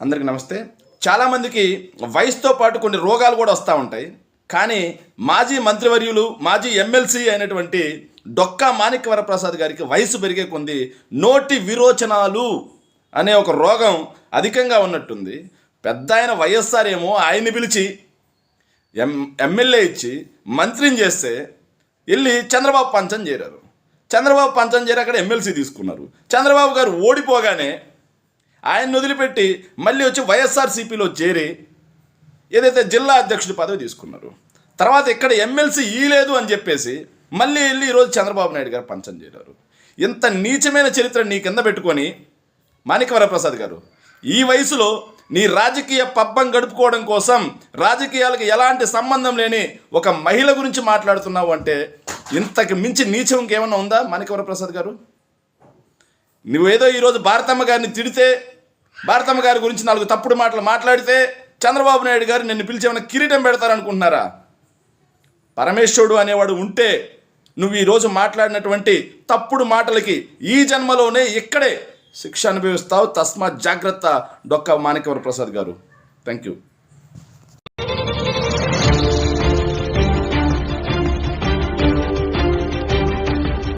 అందరికీ నమస్తే. చాలామందికి వయసుతో పాటు కొన్ని రోగాలు కూడా వస్తూ ఉంటాయి. కానీ మాజీ మంత్రివర్యులు మాజీ ఎమ్మెల్సీ అయినటువంటి డొక్కా మాణిక్యవర వరప్రసాద్ గారికి వయసు పెరిగే కొంది నోటి విరోచనాలు అనే ఒక రోగం అధికంగా ఉన్నట్టుంది. పెద్ద ఆయన వైఎస్ఆర్ ఏమో ఆయన్ని పిలిచి ఎం ఎమ్మెల్యే ఇచ్చి మంత్రిని చేస్తే వెళ్ళి చంద్రబాబు పంచం చేరారు. చంద్రబాబు పంచం చేరి అక్కడ ఎమ్మెల్సీ తీసుకున్నారు. చంద్రబాబు గారు ఓడిపోగానే ఆయన్ని వదిలిపెట్టి మళ్ళీ వచ్చి వైఎస్ఆర్సీపీలో చేరి ఏదైతే జిల్లా అధ్యక్షుడి పదవి తీసుకున్నారు. తర్వాత ఇక్కడ ఎమ్మెల్సీ ఈలేదు అని చెప్పేసి మళ్ళీ వెళ్ళి ఈరోజు చంద్రబాబు నాయుడు గారు పంచం చేయడారు ఇంత నీచమైన చరిత్ర నీ కింద పెట్టుకొని మాణికవరప్రసాద్ గారు ఈ వయసులో నీ రాజకీయ పబ్బం గడుపుకోవడం కోసం రాజకీయాలకు ఎలాంటి సంబంధం లేని ఒక మహిళ గురించి మాట్లాడుతున్నావు అంటే ఇంతకు మించి నీచం ఇంకేమన్నా ఉందా మాణికవరప్రసాద్ గారు? నువ్వేదో ఈరోజు భారతమ్మ గారిని తిడితే భారతమ్మ గారి గురించి నాలుగు తప్పుడు మాటలు మాట్లాడితే చంద్రబాబు నాయుడు గారు నిన్ను పిలిచి ఏమైనా కిరీటం పెడతారనుకుంటున్నారా? పరమేశ్వరుడు అనేవాడు ఉంటే నువ్వు ఈరోజు మాట్లాడినటువంటి తప్పుడు మాటలకి ఈ జన్మలోనే ఇక్కడే శిక్ష అనుభవిస్తావు. తస్మాత్ జాగ్రత్త డొక్క మాణిక్యవర ప్రసాద్ గారు. Thank you